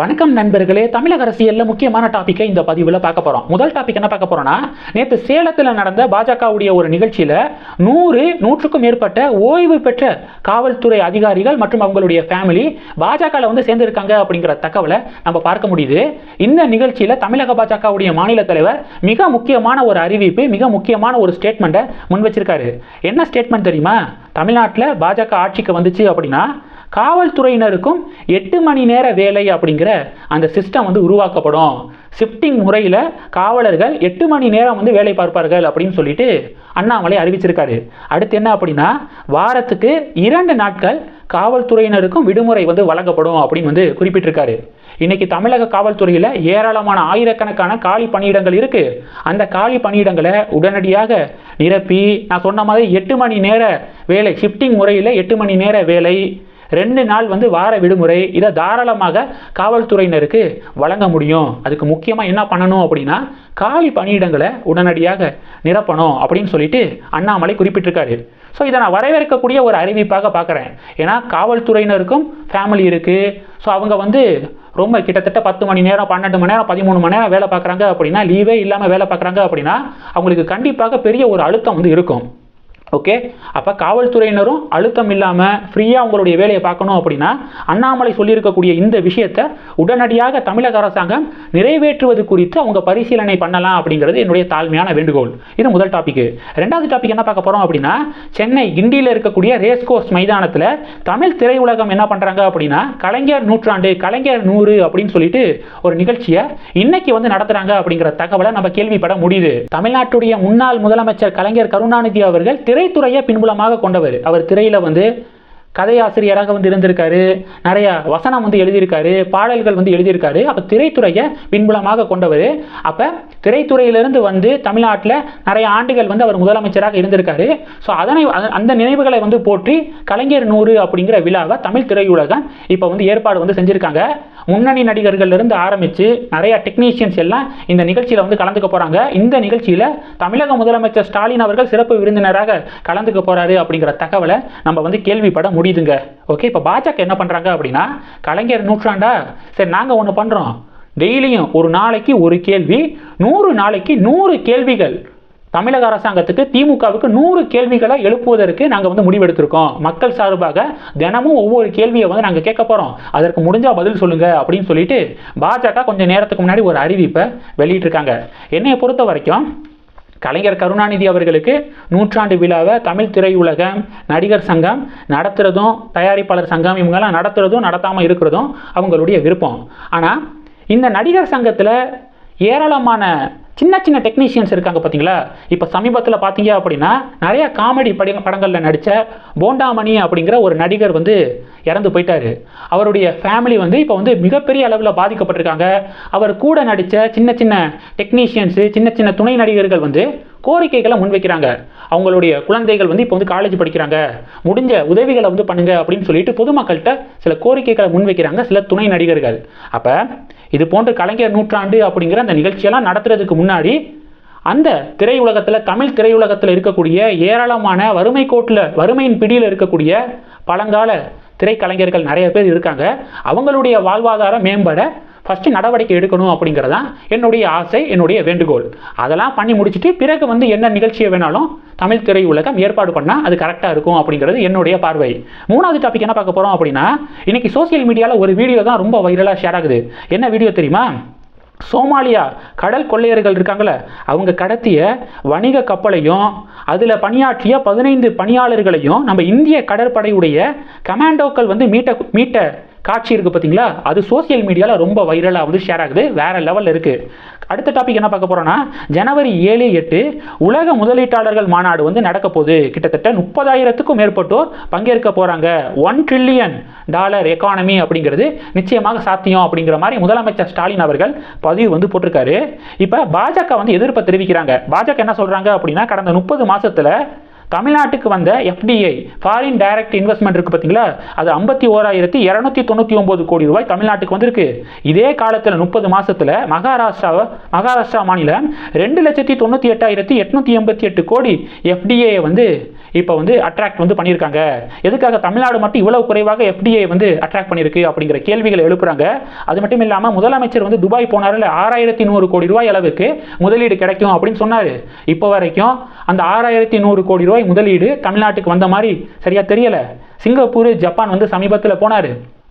வணக்கம் நண்பர்களே தமிழக அரசியல்ல முக்கியமான டாபிக்கை இந்த பதிவில் பார்க்க போறோம். முதல் டாபிக் என்ன பார்க்க போறோம்னா நேற்று சேலத்தில் நடந்த பாஜகவுடைய ஒரு நிகழ்ச்சியில் நூறு நூற்றுக்கும் மேற்பட்ட ஓய்வு பெற்ற காவல்துறை அதிகாரிகள் மற்றும் அவங்களுடைய ஃபேமிலி பாஜகவில் வந்து சேர்ந்திருக்காங்க அப்படிங்கிற தகவலை நம்ம பார்க்க முடியுது. இந்த நிகழ்ச்சியில் தமிழக பாஜகவுடைய மாநில தலைவர் மிக முக்கியமான ஒரு அறிவிப்பு மிக முக்கியமான ஒரு ஸ்டேட்மெண்ட்டை முன் வச்சிருக்காரு என்ன ஸ்டேட்மெண்ட் தெரியுமா? தமிழ்நாட்டில் பாஜக ஆட்சிக்கு வந்துச்சு அப்படின்னா காவல்துறையினருக்கும் எட்டு மணி நேர வேலை அப்படிங்கிற அந்த சிஸ்டம் வந்து உருவாக்கப்படும். ஷிஃப்டிங் முறையில் காவலர்கள் எட்டு மணி நேரம் வந்து வேலை பார்ப்பார்கள் அப்படின்னு சொல்லிட்டு அண்ணாமலை அறிவிச்சிருக்காரு. அடுத்து என்ன அப்படின்னா வாரத்துக்கு இரண்டு நாட்கள் காவல்துறையினருக்கும் விடுமுறை வந்து வழங்கப்படும் அப்படின்னு வந்து குறிப்பிட்டிருக்காரு. இன்னைக்கு தமிழக காவல்துறையில் ஏராளமான ஆயிரக்கணக்கான காலி பணியிடங்கள் இருக்கு. அந்த காலி பணியிடங்களை உடனடியாக நிரப்பி நான் சொன்ன மாதிரி எட்டு மணி நேர வேலை ஷிஃப்டிங் முறையில் எட்டு மணி நேர வேலை ரெண்டு நாள் வந்து வார விடுமுறை இதை தாராளமாக காவல்துறையினருக்கு வழங்க முடியும். அதுக்கு முக்கியமாக என்ன பண்ணணும் அப்படின்னா காலி பணியிடங்களை உடனடியாக நிரப்பணும் அப்படின்னு சொல்லிட்டு அண்ணாமலை குறிப்பிட்டிருக்காரு. ஸோ இதை நான் வரவேற்கக்கூடிய ஒரு அறிவிப்பாக பார்க்குறேன். ஏன்னா காவல்துறையினருக்கும் ஃபேமிலி இருக்குது ஸோ அவங்க வந்து ரொம்ப கிட்டத்தட்ட பத்து மணி நேரம் பன்னெண்டு மணி நேரம் பதிமூணு மணி நேரம் வேலை பார்க்குறாங்க அப்படின்னா லீவே இல்லாமல் வேலை பார்க்குறாங்க அப்படின்னா அவங்களுக்கு கண்டிப்பாக பெரிய ஒரு அழுத்தம் வந்து இருக்கும். ஓகே அப்போ காவல்துறையினரும் அழுத்தம் இல்லாமல் ஃப்ரீயாக உங்களுடைய வேலையை பார்க்கணும் அப்படின்னா அண்ணாமலை சொல்லியிருக்கக்கூடிய இந்த விஷயத்தை உடனடியாக தமிழக அரசாங்கம் நிறைவேற்றுவது குறித்து அவங்க பரிசீலனை பண்ணலாம் அப்படிங்கிறது என்னுடைய தாழ்மையான வேண்டுகோள். இது முதல் டாபிக் ரெண்டாவது டாபிக் என்ன பார்க்க போகிறோம் அப்படின்னா சென்னை கிண்டியில் இருக்கக்கூடிய ரேஸ் கோர்ஸ் மைதானத்தில் தமிழ் திரையுலகம் என்ன பண்ணுறாங்க அப்படின்னா கலைஞர் நூற்றாண்டு கலைஞர் நூறு அப்படின்னு சொல்லிட்டு ஒரு நிகழ்ச்சியை இன்னைக்கு வந்து நடத்துகிறாங்க அப்படிங்கிற தகவலை நம்ம கேள்விப்பட முடியுது. தமிழ்நாட்டுடைய முன்னாள் முதலமைச்சர் கலைஞர் கருணாநிதி அவர்கள் திரைத்துறையை பின்புலமாக கொண்டவர். அவர் திரையில் வந்து கதையாசிரியராக வந்து இருந்திருக்காரு. நிறைய வசனம் வந்து எழுதியிருக்காரு. பாடல்கள் வந்து எழுதியிருக்காரு. அப்போ திரைத்துறையை பின்புலமாக கொண்டவர். அப்போ திரைத்துறையிலிருந்து வந்து தமிழ்நாட்டில் நிறைய ஆண்டுகள் வந்து அவர் முதலமைச்சராக இருந்திருக்காரு. ஸோ அதனை அந்த நினைவுகளை வந்து போற்றி கலைஞர் நூறு அப்படிங்கிற விழாவை தமிழ் திரையுலகம் இப்போ வந்து ஏற்பாடு வந்து செஞ்சுருக்காங்க. முன்னணி நடிகர்கள்லேருந்து ஆரம்பித்து நிறைய டெக்னீஷியன்ஸ் எல்லாம் இந்த நிகழ்ச்சியில் வந்து கலந்துக்க போகிறாங்க இந்த நிகழ்ச்சியில் தமிழக முதலமைச்சர் ஸ்டாலின் அவர்கள் சிறப்பு விருந்தினராக கலந்துக்க போகிறாரு அப்படிங்கிற தகவலை நம்ம வந்து கேள்விப்பட முடியுதுங்க. ஓகே இப்போ பாஜக என்ன பண்ணுறாங்க அப்படின்னா கலைஞர் நூற்றாண்டா? சரி நாங்கள் ஒன்று பண்ணுறோம் டெய்லியும் ஒரு நாளைக்கு ஒரு கேள்வி நூறு நாளைக்கு நூறு கேள்விகள். தமிழக அரசாங்கத்துக்கு திமுகவுக்கு நூறு கேள்விகளை எழுப்புவதற்கு நாங்கள் வந்து முடிவெடுத்திருக்கோம். மக்கள் சார்பாக தினமும் ஒவ்வொரு கேள்வியை வந்து நாங்கள் கேட்க போகிறோம் அதற்கு முடிஞ்சால் பதில் சொல்லுங்கள் அப்படின்னு சொல்லிட்டு பாஜக கொஞ்சம் நேரத்துக்கு முன்னாடி ஒரு அறிவிப்பை வெளியிட்டிருக்காங்க. என்னைய பொறுத்த வரைக்கும் கலைஞர் கருணாநிதி அவர்களுக்கு நூற்றாண்டு விழாவை தமிழ் திரையுலகம் நடிகர் சங்கம் நடத்துகிறதும் தயாரிப்பாளர் சங்கம் இவங்கெல்லாம் நடத்துகிறதும் நடத்தாமல் இருக்கிறதும் அவங்களுடைய விருப்பம். ஆனால் இந்த நடிகர் சங்கத்தில் ஏராளமான சின்ன சின்ன டெக்னீஷியன்ஸ் இருக்காங்க பார்த்தீங்களா இப்போ சமீபத்தில் பார்த்தீங்க அப்படின்னா நிறைய காமெடி படி படங்களில் நடித்த போண்டாமணி அப்படிங்கிற ஒரு நடிகர் வந்து இறந்து போயிட்டார். அவருடைய ஃபேமிலி வந்து இப்போ வந்து மிகப்பெரிய அளவில் பாதிக்கப்பட்டிருக்காங்க. அவர் கூட நடித்த சின்ன சின்ன டெக்னீஷியன்ஸு சின்ன சின்ன துணை நடிகர்கள் வந்து கோரிக்கைகளை முன்வைக்கிறாங்க. அவங்களுடைய குழந்தைகள் வந்து இப்போ வந்து காலேஜ் படிக்கிறாங்க. முடிஞ்ச உதவிகளை வந்து பண்ணுங்க அப்படின்னு சொல்லிட்டு பொதுமக்கள்கிட்ட சில கோரிக்கைகளை முன்வைக்கிறாங்க சில துணை நடிகர்கள். அப்போ இது போன்ற கலைஞர் நூற்றாண்டு அப்படிங்கிற அந்த நிகழ்ச்சியெல்லாம் நடத்துறதுக்கு முன்னாடி அந்த திரையுலகத்தில் தமிழ் திரையுலகத்தில் இருக்கக்கூடிய ஏராளமான வறுமை கோட்டில் வறுமையின் பிடியில் இருக்கக்கூடிய பழங்கால திரைக்கலைஞர்கள் நிறைய பேர் இருக்காங்க. அவங்களுடைய வாழ்வாதாரம் மேம்பட ஃபஸ்ட்டு நடவடிக்கை எடுக்கணும் அப்படிங்கிறது தான் என்னுடைய ஆசை என்னுடைய வேண்டுகோள். அதெல்லாம் பண்ணி முடிச்சுட்டு பிறகு வந்து என்ன நிகழ்ச்சியை வேணாலும் தமிழ் திரையுலகம் ஏற்பாடு பண்ணால் அது கரெக்டாக இருக்கும் அப்படிங்கிறது என்னுடைய பார்வை. மூணாவது டாபிக் என்ன பார்க்க போகிறோம் அப்படின்னா இன்னைக்கு சோஷியல் மீடியாவில் ஒரு வீடியோ தான் ரொம்ப வைரலாக ஷேர் ஆகுது. என்ன வீடியோ தெரியுமா? சோமாலியா கடல் கொள்ளையர்கள் இருக்காங்களே அவங்க கடத்திய வணிக கப்பலையும் அதில் பணியாற்றிய பதினைந்து பணியாளர்களையும் நம்ம இந்திய கடற்படையுடைய கமாண்டோக்கள் வந்து மீட்ட மீட்ட காட்சி இருக்குது பார்த்தீங்களா அது சோஷியல் மீடியாவில் ரொம்ப வைரலாக வந்து ஷேர் ஆகுது. வேறு லெவலில் இருக்குது அடுத்த டாபிக் என்ன பார்க்க போகிறோன்னா ஜனவரி ஏழு எட்டு உலக முதலீட்டாளர்கள் மாநாடு வந்து நடக்க போகுது. கிட்டத்தட்ட முப்பதாயிரத்துக்கும் மேற்பட்டோர் பங்கேற்க போகிறாங்க ஒன் ட்ரில்லியன் டாலர் எக்கானமி அப்படிங்கிறது நிச்சயமாக சாத்தியம் அப்படிங்கிற மாதிரி முதலமைச்சர் ஸ்டாலின் அவர்கள் பதிவு வந்து போட்டிருக்காரு. இப்போ பாஜக வந்து எதிர்ப்பை தெரிவிக்கிறாங்க. பாஜக என்ன சொல்கிறாங்க அப்படின்னா கடந்த முப்பது மாதத்தில் தமிழ்நாட்டுக்கு வந்த எஃப்டிஐ ஃபாரின் டைரக்ட் இன்வெஸ்ட்மெண்ட் இருக்குது பார்த்தீங்களா? அது ஐம்பத்தி ஓராயிரத்தி இரநூத்தி தொண்ணூற்றி ஒம்பது கோடி ரூபாய் தமிழ்நாட்டுக்கு வந்திருக்கு. இதே காலத்தில் முப்பது மாதத்தில் மகாராஷ்டிரா மகாராஷ்டிரா மாநிலம் ரெண்டு லட்சத்தி தொண்ணூற்றி எட்டாயிரத்தி எட்நூற்றி எண்பத்தி எட்டு கோடி எஃப்டிஏ வந்து இப்போ வந்து அட்ராக்ட் வந்து பண்ணியிருக்காங்க. எதுக்காக தமிழ்நாடு மட்டும் இவ்வளவு குறைவாக எஃப்டிஐ வந்து அட்ராக்ட் பண்ணியிருக்கு அப்படிங்கிற கேள்விகளை எழுப்புறாங்க. அது மட்டும் இல்லாமல் முதலமைச்சர் வந்து துபாய் போனார்ல ஆறாயிரத்தி நூறு கோடி ரூபாய் அளவுக்கு முதலீடு கிடைக்கும் அப்படின்னு சொன்னார். இப்போ வரைக்கும் அந்த ஆறாயிரத்தி நூறு கோடி ரூபாய் முதலீடு தமிழ்நாட்டுக்கு வந்த மாதிரி சரியா தெரியல. சிங்கப்பூர் ஜப்பான் வந்து சமீபத்தில் போனார்.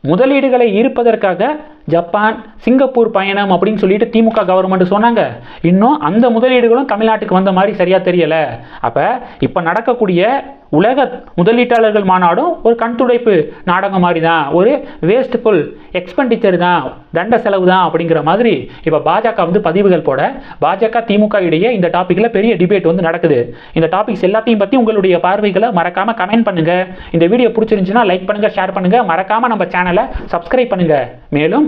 முதலீடுகளை ஈர்ப்பதற்காக ஜப்பான் சிங்கப்பூர் பயணம் அப்படின்னு சொல்லிட்டு திமுக கவர்மெண்ட் சொன்னாங்க. இன்னும் அந்த முதலீடுகளும் தமிழ்நாட்டுக்கு வந்த மாதிரி சரியாக தெரியலை. அப்போ இப்போ நடக்கக்கூடிய உலக முதலீட்டாளர்கள் மாநாடும் ஒரு கண் துடைப்பு நாடகம் மாதிரி தான் ஒரு வேஸ்ட்ஃபுல் எக்ஸ்பெண்டிச்சர் தான் தண்ட செலவு தான் அப்படிங்கிற மாதிரி இப்போ பாஜக வந்து பதிவுகள் போட பாஜக திமுக இடையே இந்த டாப்பிக்கில் பெரிய டிபேட் வந்து நடக்குது. இந்த டாபிக்ஸ் எல்லாத்தையும் பற்றி உங்களுடைய பார்வைகளை மறக்காமல் கமெண்ட் பண்ணுங்கள் இந்த வீடியோ பிடிச்சிருந்துச்சுன்னா லைக் பண்ணுங்கள் ஷேர் பண்ணுங்கள் மறக்காமல் நம்ம சேனலை சப்ஸ்கிரைப் பண்ணுங்கள் மேலும்